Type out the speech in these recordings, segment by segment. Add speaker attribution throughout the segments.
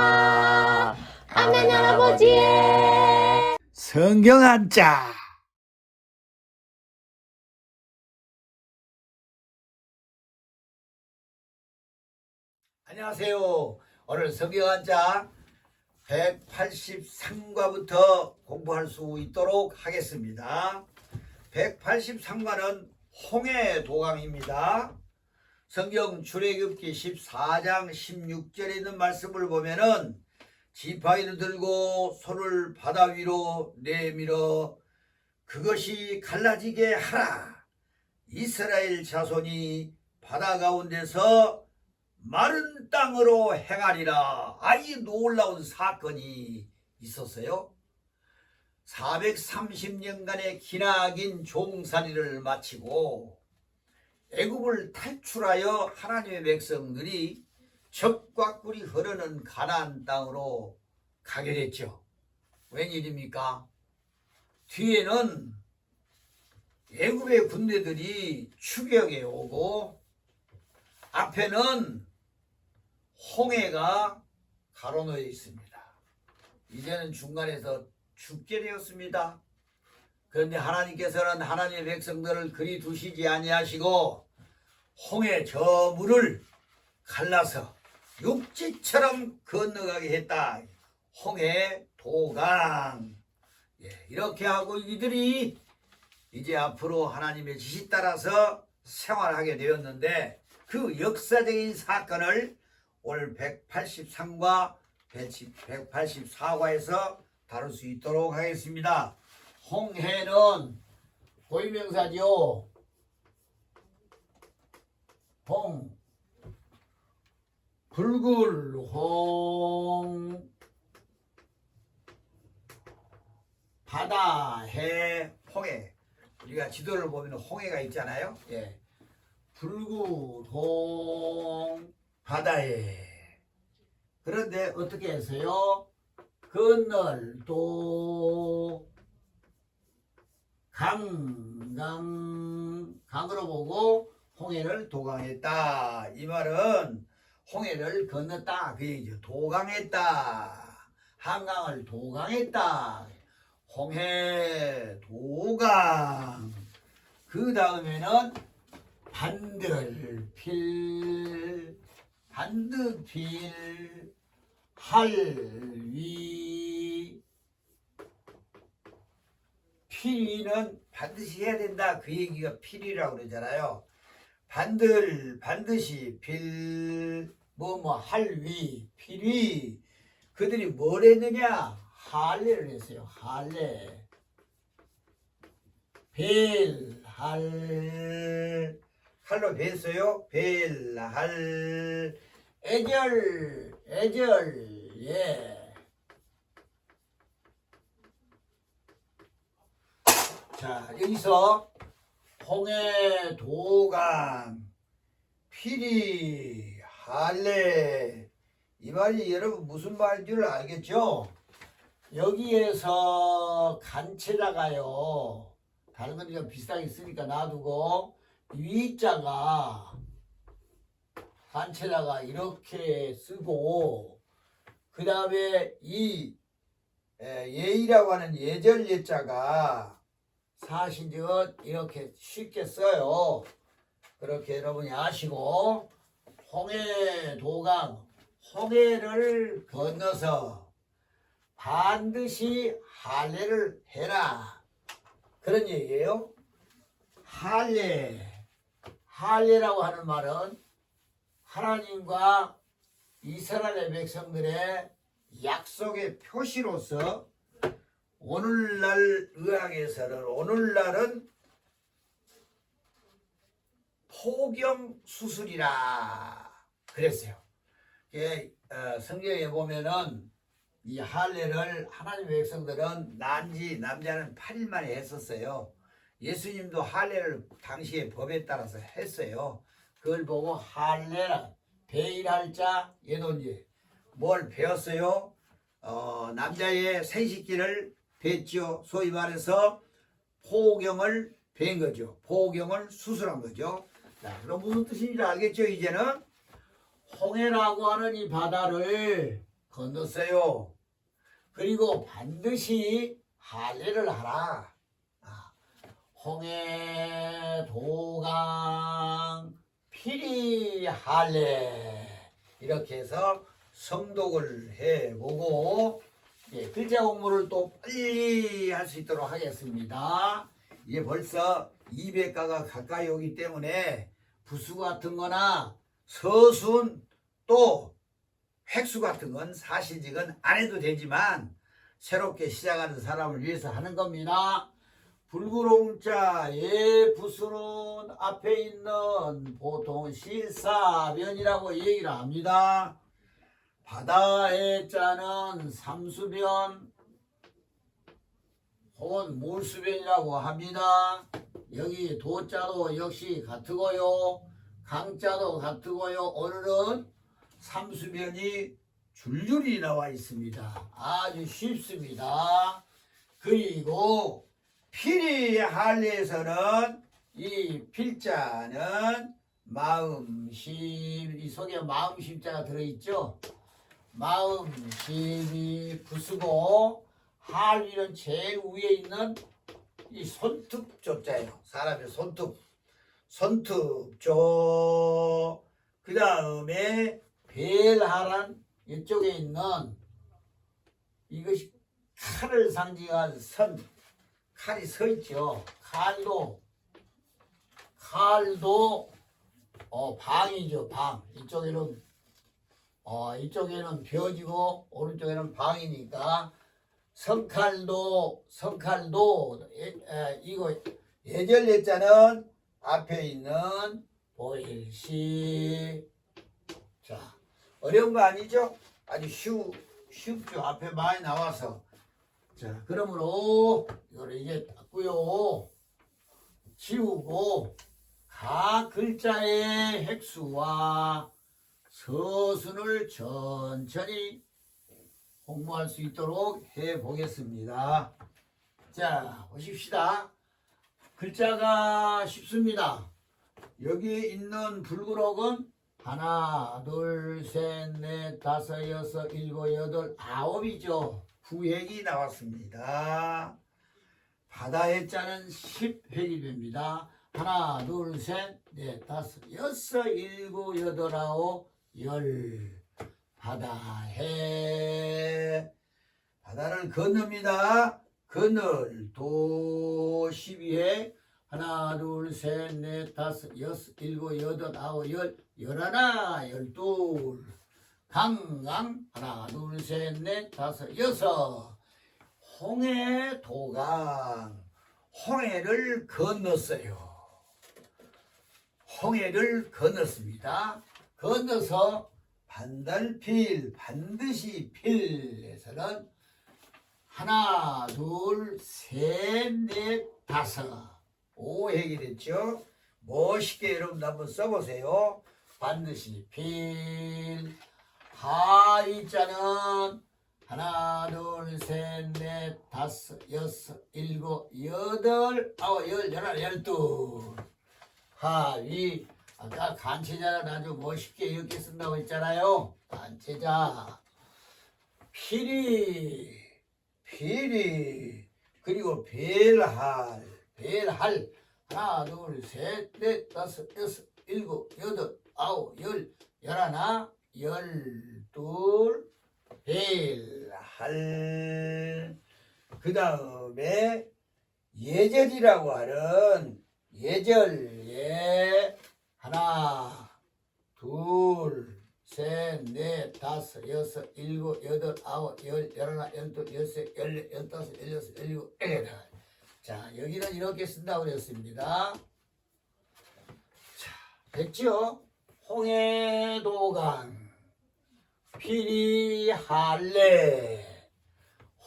Speaker 1: 아.
Speaker 2: 하나님 할아버지.
Speaker 1: 성경 한 자. 안녕하세요. 오늘 성경 한 자 183과부터 공부할 수 있도록 하겠습니다. 183과는 홍해 도강입니다. 성경 출애굽기 14장 16절에 있는 말씀을 보면은 지팡이를 들고 손을 바다 위로 내밀어 그것이 갈라지게 하라. 이스라엘 자손이 바다 가운데서 마른 땅으로 행하리라. 아이 놀라운 사건이 있었어요. 430년간의 기나긴 종살이를 마치고 애굽을 탈출하여 하나님의 백성들이 적과 꿀이 흐르는 가나안 땅으로 가게 됐죠. 웬일입니까? 뒤에는 애굽의 군대들이 추격해 오고 앞에는 홍해가 가로놓여 있습니다. 이제는 중간에서 죽게 되었습니다. 그런데 하나님께서는 하나님의 백성들을 그리 두시지 아니하시고 홍해 저 물을 갈라서 육지처럼 건너가게 했다. 홍해 도강. 예, 이렇게 하고 이들이 이제 앞으로 하나님의 지시 따라서 생활하게 되었는데 그 역사적인 사건을 오늘 183과 184과에서 다룰 수 있도록 하겠습니다. 홍해는 고유명사죠. 홍 붉을 홍 바다 해 홍해 우리가 지도를 보면 홍해가 있잖아요. 예. 붉은 홍 바다에 그런데 어떻게 해서요? 건널 도 강, 강, 강으로 보고 홍해를 도강했다. 이 말은 홍해를 건넜다. 그 얘기죠. 도강했다. 한강을 도강했다. 홍해 도강. 그 다음에는 반들필, 반드필, 할위, 필이는 반드시 해야 된다. 그 얘기가 필이라고 그러잖아요. 반들, 반드시 필, 뭐, 뭐, 할위, 필이. 그들이 뭘 했느냐? 할례를 했어요. 할례. 벨, 할. 할로 뱄어요. 벨, 할. 애절, 애절, 예. 자, 여기서 홍해, 도강, 피리, 할례 이 말이 여러분 무슨 말인 줄 알겠죠? 여기에서 간체다가요 다른 건좀 비슷하게 쓰니까 놔두고 위자가 간체다가 이렇게 쓰고 그 다음에 이 에, 예의라고 하는 예절 예자가 사실은 이렇게 쉽게 써요. 그렇게 여러분이 아시고 홍해 도강 홍해를 건너서 반드시 할례를 해라 그런 얘기예요. 할례 할례라고 하는 말은 하나님과 이스라엘 백성들의 약속의 표시로서 오늘날 의학에서는 오늘날은 포경 수술이라 그랬어요. 이게, 어, 성경에 보면은 이 할례를 하나님 의 백성들은 난지 남자는 8일 만에 했었어요. 예수님도 할례를 당시의 법에 따라서 했어요. 그걸 보고 할례라 배일할 자 예돈지 뭘 배웠어요? 어, 남자의 생식기를 뵀죠. 소위 말해서 포경을 뵌 거죠. 포경을 수술한 거죠. 자, 그럼 무슨 뜻인지 알겠죠, 이제는? 홍해라고 하는 이 바다를 건넜어요. 그리고 반드시 할례를 하라. 아, 홍해 도강 피리 할례 이렇게 해서 성독을 해보고 예, 글자 공부를 또 빨리 할 수 있도록 하겠습니다. 이제 벌써 200가가 가까이 오기 때문에 부수 같은 거나 서순 또 획수 같은 건 사실직은 안 해도 되지만 새롭게 시작하는 사람을 위해서 하는 겁니다. 불구롱자의 부수는 앞에 있는 보통 실사변이라고 얘기를 합니다. 바다의 자는 삼수변 혹은 몰수변이라고 합니다. 여기 도자도 역시 같고요. 강자도 같고요. 오늘은 삼수변이 줄줄이 나와 있습니다. 아주 쉽습니다. 그리고 필이 할례에서는 이 필자는 마음심 이 속에 마음심자가 들어있죠. 마음 심이 부수고 할 위는 제일 위에 있는 이 손톱 조자예요. 사람의 손톱. 손톱 조. 그 다음에 벨하란 이쪽에 있는 이것이 칼을 상징한 선. 칼이 서 있죠. 칼도. 칼도 어 방이죠 방. 이쪽에는 어 이쪽에는 벼지고 오른쪽에는 방이니까 성칼도 성칼도 예, 에, 이거 예절 예자는 앞에 있는 보일시. 자 어려운 거 아니죠? 아주 쉬우, 쉽죠? 앞에 많이 나와서. 자 그러므로 이거를 이제 닦고요. 지우고 각 글자의 획수와 서순을 천천히 공부할 수 있도록 해 보겠습니다. 자, 보십시다. 글자가 쉽습니다. 여기 있는 불구록은 하나, 둘, 셋, 넷, 다섯, 여섯, 일곱, 여덟, 아홉이죠. 구획이 나왔습니다. 바다의 자는 10획이 됩니다. 하나, 둘, 셋, 넷, 다섯, 여섯, 일곱, 여덟, 아홉, 열. 바다해. 바다를 건넙니다. 그늘 도 12회 하나 둘셋넷 다섯 여섯 일곱 여덟 아홉 열 열하나 열둘 강강 하나 둘셋넷 다섯 여섯 홍해 도강 홍해를 건넜어요. 홍해를 건넜습니다. 건너서 반달필 반드시 필에서는 하나, 둘, 셋, 넷, 다섯. 오획이 됐죠? 멋있게 여러분 한번 써보세요. 반드시 필. 하이자는 하나, 둘, 셋, 넷, 다섯, 여섯, 일곱, 여덟, 아홉, 열, 열하나, 열둘. 하위. 아까 간체자는 아주 멋있게 이렇게 쓴다고 했잖아요. 간체자. 필이. 필이 그리고 벨할 벨할 하나 둘 셋 넷 다섯 여섯 일곱 여덟 아홉 열 열하나 열둘 벨할 그 다음에 예절이라고 하는 예절예 하나 둘 셋, 넷, 다섯, 여섯, 일곱, 여덟, 아홉, 열, 열하나, 열둘, 열셋, 열넷, 열다섯, 열여섯, 열일곱, 열여덟. 자, 여기는 이렇게 쓴다고 그랬습니다. 자, 됐죠? 홍해도강, 피리할래,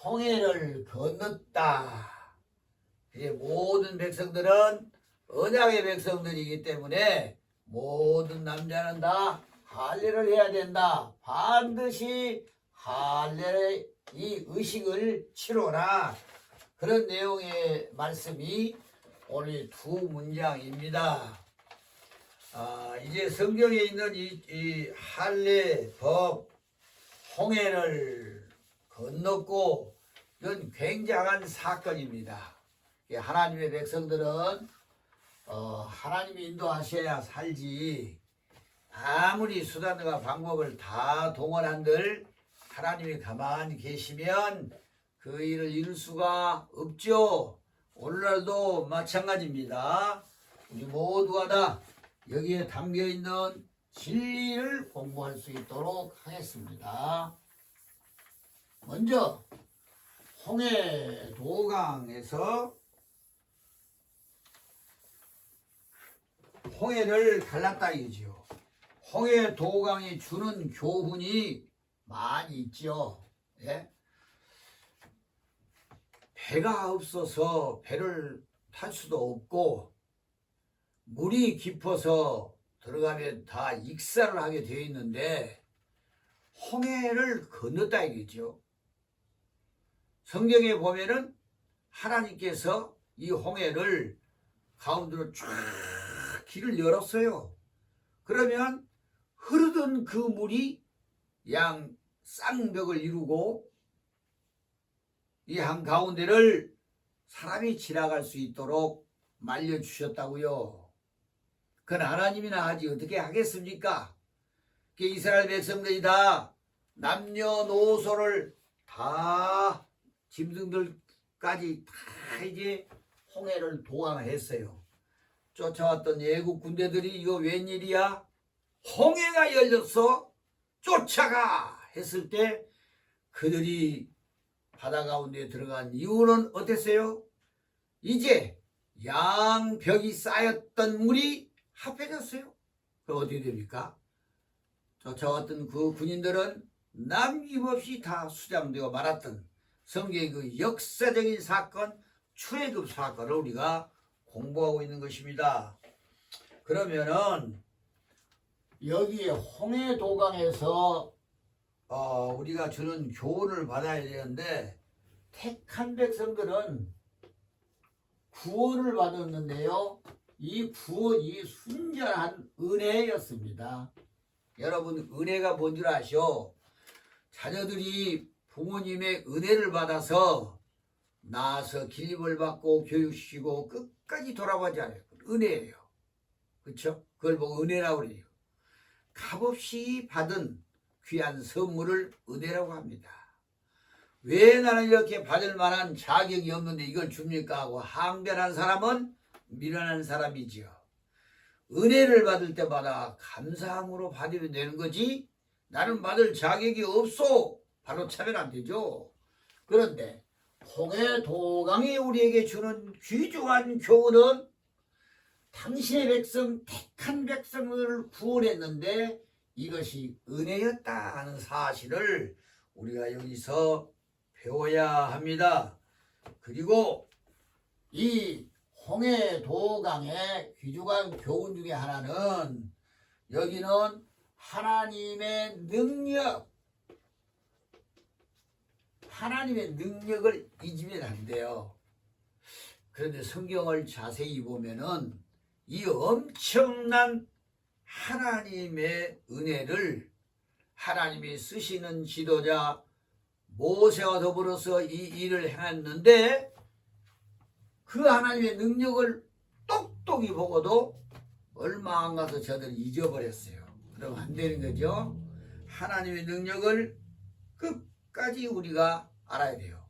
Speaker 1: 홍해를 건넜다. 이제 모든 백성들은 언약의 백성들이기 때문에 모든 남자는 다 할례를 해야 된다. 반드시 할례의 이 의식을 치러라. 그런 내용의 말씀이 오늘 두 문장입니다. 아, 이제 성경에 있는 이, 이 할례 법 홍해를 건넜고 이건 굉장한 사건입니다. 이 하나님의 백성들은 어, 하나님이 인도하셔야 살지 아무리 수단과 방법을 다 동원한들 하나님이 가만히 계시면 그 일을 이룰 수가 없죠. 오늘날도 마찬가지입니다. 우리 모두가 다 여기에 담겨 있는 진리를 공부할 수 있도록 하겠습니다. 먼저 홍해 도강에서 홍해를 갈랐다 이지요. 홍해 도강이 주는 교훈이 많이 있죠. 예? 배가 없어서 배를 탈 수도 없고 물이 깊어서 들어가면 다 익사를 하게 되어 있는데 홍해를 건넜다 이거죠. 성경에 보면은 하나님께서 이 홍해를 가운데로 쫙 길을 열었어요. 그러면 흐르던 그 물이 양 쌍벽을 이루고 이 한 가운데를 사람이 지나갈 수 있도록 말려 주셨다고요. 그건 하나님이나 하지 어떻게 하겠습니까? 그 이스라엘 백성들이 다 남녀노소를 다 짐승들까지 다 이제 홍해를 도항했어요. 쫓아왔던 예국 군대들이 이거 웬일이야? 홍해가 열렸어? 쫓아가! 했을 때 그들이 바다 가운데 들어간 이유는 어땠어요? 이제 양벽이 쌓였던 물이 합해졌어요. 그럼 어떻게 됩니까? 쫓아왔던 그 군인들은 남김없이 다 수장되어 말았던 성경의 그 역사적인 사건, 출애굽 사건을 우리가 공부하고 있는 것입니다. 그러면은 여기에 홍해 도강에서 어, 우리가 주는 교훈을 받아야 되는데 택한 백성들은 구원을 받았는데요. 이 구원이 순전한 은혜였습니다. 여러분 은혜가 뭔 줄 아시오? 자녀들이 부모님의 은혜를 받아서 낳아서 길림을 받고 교육시키고 끝까지 돌아가지 않아요. 은혜예요. 그렇죠? 그걸 보고 은혜라고 그래요. 값없이 받은 귀한 선물을 은혜라고 합니다. 왜 나는 이렇게 받을 만한 자격이 없는데 이걸 줍니까 하고 항변한 사람은 미련한 사람이지요. 은혜를 받을 때마다 감사함으로 받으면 되는 거지 나는 받을 자격이 없어 바로 차면 안 되죠. 그런데 홍해 도강이 우리에게 주는 귀중한 교훈은 당신의 백성 택한 백성을 구원했는데 이것이 은혜였다 하는 사실을 우리가 여기서 배워야 합니다. 그리고 이 홍해 도강의 귀중한 교훈 중에 하나는 여기는 하나님의 능력, 하나님의 능력을 잊으면 안 돼요. 그런데 성경을 자세히 보면은 이 엄청난 하나님의 은혜를 하나님이 쓰시는 지도자 모세와 더불어서 이 일을 행했는데 그 하나님의 능력을 똑똑히 보고도 얼마 안 가서 저들이 잊어버렸어요. 그러면 안 되는 거죠. 하나님의 능력을 끝까지 우리가 알아야 돼요.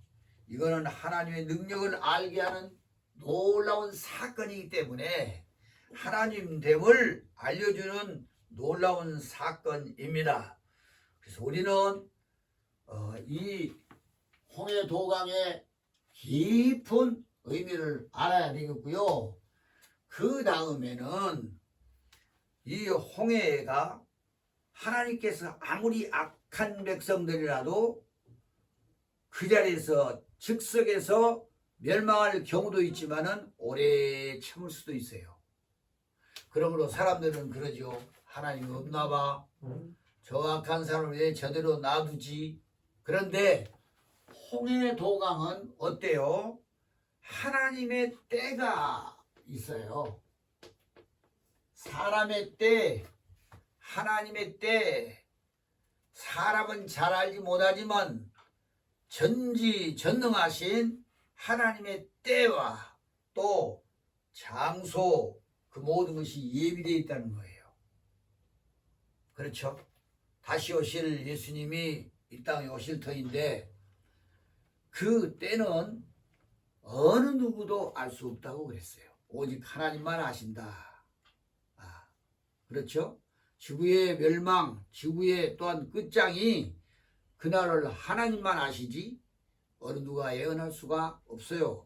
Speaker 1: 이거는 하나님의 능력을 알게 하는 놀라운 사건이기 때문에 하나님 됨을 알려주는 놀라운 사건입니다. 그래서 우리는 어, 이 홍해 도강의 깊은 의미를 알아야 되겠고요. 그 다음에는 이 홍해가 하나님께서 아무리 악한 백성들이라도 그 자리에서 즉석에서 멸망할 경우도 있지만은 오래 참을 수도 있어요. 그러므로 사람들은 그러죠. 하나님 없나 봐. 저 악한 사람을 왜 저대로 놔두지? 그런데 홍해 도강은 어때요? 하나님의 때가 있어요. 사람의 때, 하나님의 때, 사람은 잘 알지 못하지만 전지 전능하신 하나님의 때와 또 장소 그 모든 것이 예비되어 있다는 거예요. 그렇죠? 다시 오실 예수님이 이 땅에 오실 터인데 그 때는 어느 누구도 알 수 없다고 그랬어요. 오직 하나님만 아신다. 아, 그렇죠? 지구의 멸망, 지구의 또한 끝장이 그날을 하나님만 아시지 어느 누가 예언할 수가 없어요.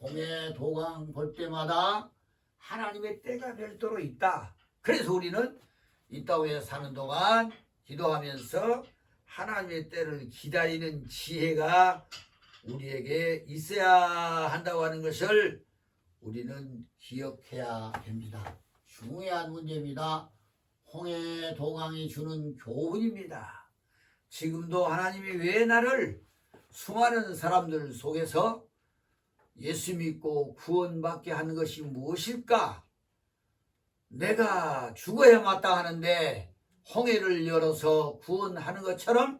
Speaker 1: 홍해 도강 볼 때마다 하나님의 때가 별도로 있다. 그래서 우리는 이 땅에 사는 동안 기도하면서 하나님의 때를 기다리는 지혜가 우리에게 있어야 한다고 하는 것을 우리는 기억해야 됩니다. 중요한 문제입니다. 홍해 도강이 주는 교훈입니다. 지금도 하나님이 왜 나를 수많은 사람들 속에서 예수 믿고 구원받게 하는 것이 무엇일까? 내가 죽어야 마땅 하는데 홍해를 열어서 구원하는 것처럼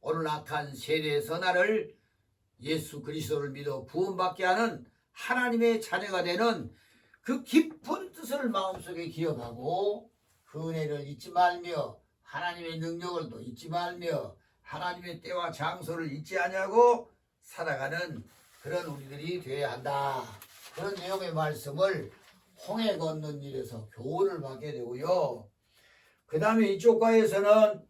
Speaker 1: 오늘 악한 세대에서 나를 예수 그리스도를 믿어 구원받게 하는 하나님의 자녀가 되는 그 깊은 뜻을 마음속에 기억하고 그 은혜를 잊지 말며 하나님의 능력을 또 잊지 말며 하나님의 때와 장소를 잊지 아니하고 살아가는 그런 우리들이 되어야 한다. 그런 내용의 말씀을 홍해 걷는 일에서 교훈을 받게 되고요. 그 다음에 이쪽 과에서는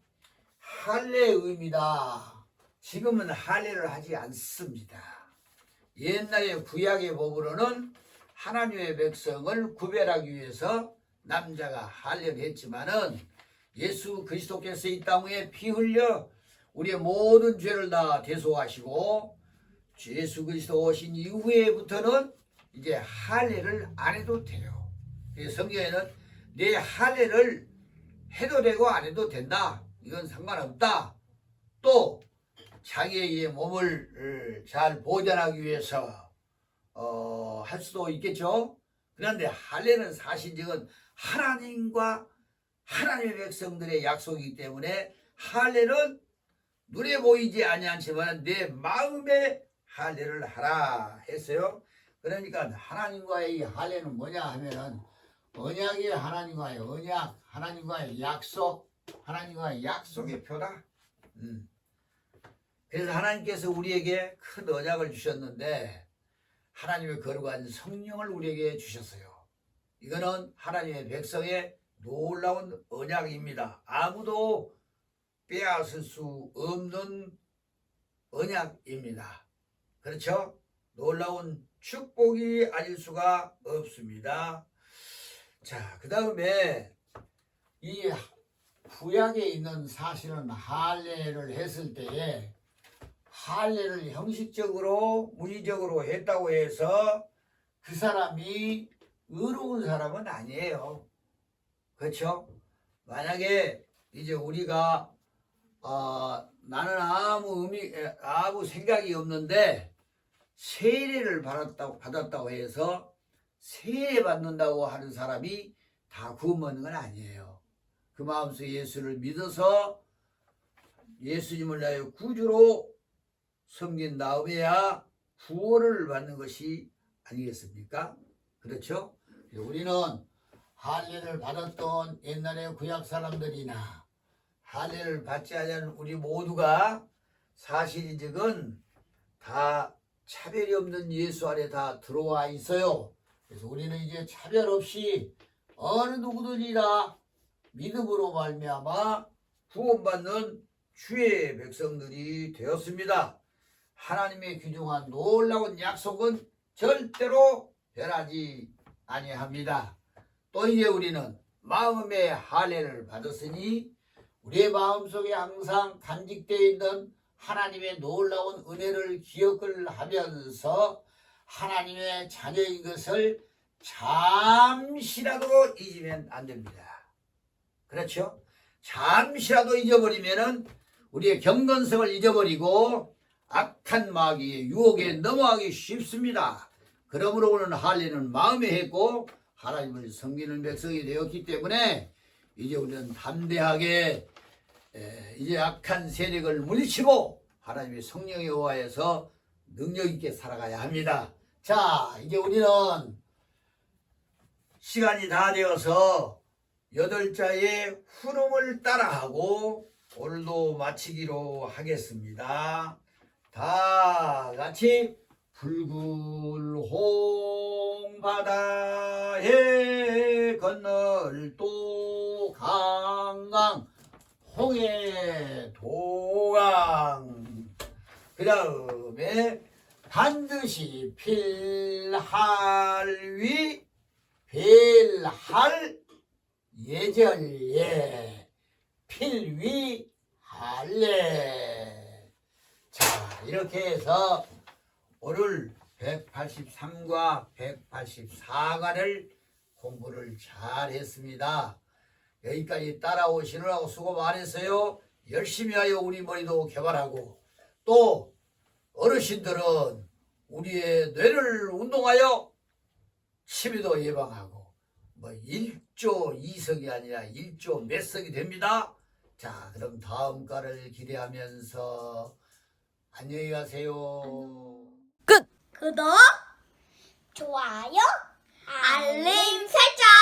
Speaker 1: 할례의 의미다. 지금은 할례를 하지 않습니다. 옛날에 구약의 법으로는 하나님의 백성을 구별하기 위해서 남자가 할례를 했지만은 예수 그리스도께서 이 땅에 피 흘려 우리의 모든 죄를 다 대소하시고 예수 그리스도 오신 이후에부터는 이제 할례를 안 해도 돼요. 성경에는 내 할례를 해도 되고 안 해도 된다. 이건 상관없다. 또 자기의 몸을 어, 잘 보존하기 위해서 어, 할 수도 있겠죠. 그런데 할례는 사실적은 하나님과 하나님의 백성들의 약속이기 때문에 할례는 눈에 보이지 아니하지만 내 마음에 할례를 하라 했어요. 그러니까 하나님과의 이 할례는 뭐냐 하면은 언약이 하나님과의 언약, 하나님과의 약속, 하나님과의 약속의 표다. 음. 그래서 하나님께서 우리에게 큰 언약을 주셨는데 하나님의 거룩한 성령을 우리에게 주셨어요. 이거는 하나님의 백성의 놀라운 언약입니다. 아무도 빼앗을 수 없는 언약입니다. 그렇죠? 놀라운 축복이 아닐 수가 없습니다. 자, 그 다음에 이 구약에 있는 사실은 할례를 했을 때에 할례를 형식적으로 문의적으로 했다고 해서 그 사람이 의로운 사람은 아니에요. 그렇죠? 만약에 이제 우리가 어, 나는 아무 의미 에, 아무 생각이 없는데 세례를 받았다고 받았다고 해서 세례 받는다고 하는 사람이 다 구원 받는 건 아니에요. 그 마음속에 예수를 믿어서 예수님을 나의 구주로 섬긴 다음에야 구원을 받는 것이 아니겠습니까? 그렇죠? 우리는 할례를 받았던 옛날의 구약 사람들이나 할례를 받지 않은 우리 모두가 사실이즉은 다 차별이 없는 예수 안에 다 들어와 있어요. 그래서 우리는 이제 차별 없이 어느 누구든지나 믿음으로 말미암아 구원받는 주의 백성들이 되었습니다. 하나님의 귀중한 놀라운 약속은 절대로 변하지 아니합니다. 또 이제 우리는 마음의 할례를 받았으니 우리의 마음속에 항상 간직되어 있는 하나님의 놀라운 은혜를 기억을 하면서 하나님의 자녀인 것을 잠시라도 잊으면 안 됩니다. 그렇죠? 잠시라도 잊어버리면은 우리의 경건성을 잊어버리고 악한 마귀의 유혹에 넘어가기 쉽습니다. 그러므로 오늘 할례는 마음에 했고 하나님을 섬기는 백성이 되었기 때문에 이제 우리는 담대하게 에, 이제 악한 세력을 물리치고 하나님의 성령에 의하여서 능력 있게 살아가야 합니다. 자, 이제 우리는 시간이 다 되어서 여덟자의 흐름을 따라하고 오늘도 마치기로 하겠습니다. 다 같이 붉은 홍바다에 건널 또 강강 홍해 도강. 그 다음에 반드시 필할위 필할 예절예 필위할래 자 이렇게 해서 오늘 183과 184관을 공부를 잘 했습니다. 여기까지 따라오시느라고 수고 많으세요. 열심히 하여 우리 머리도 개발하고 또 어르신들은 우리의 뇌를 운동하여 치매도 예방하고 뭐 일조 이석이 아니라 일조 몇 석이 됩니다. 자 그럼 다음 과를 기대하면서 안녕히 가세요.
Speaker 2: 구독, 좋아요, 알림 설정.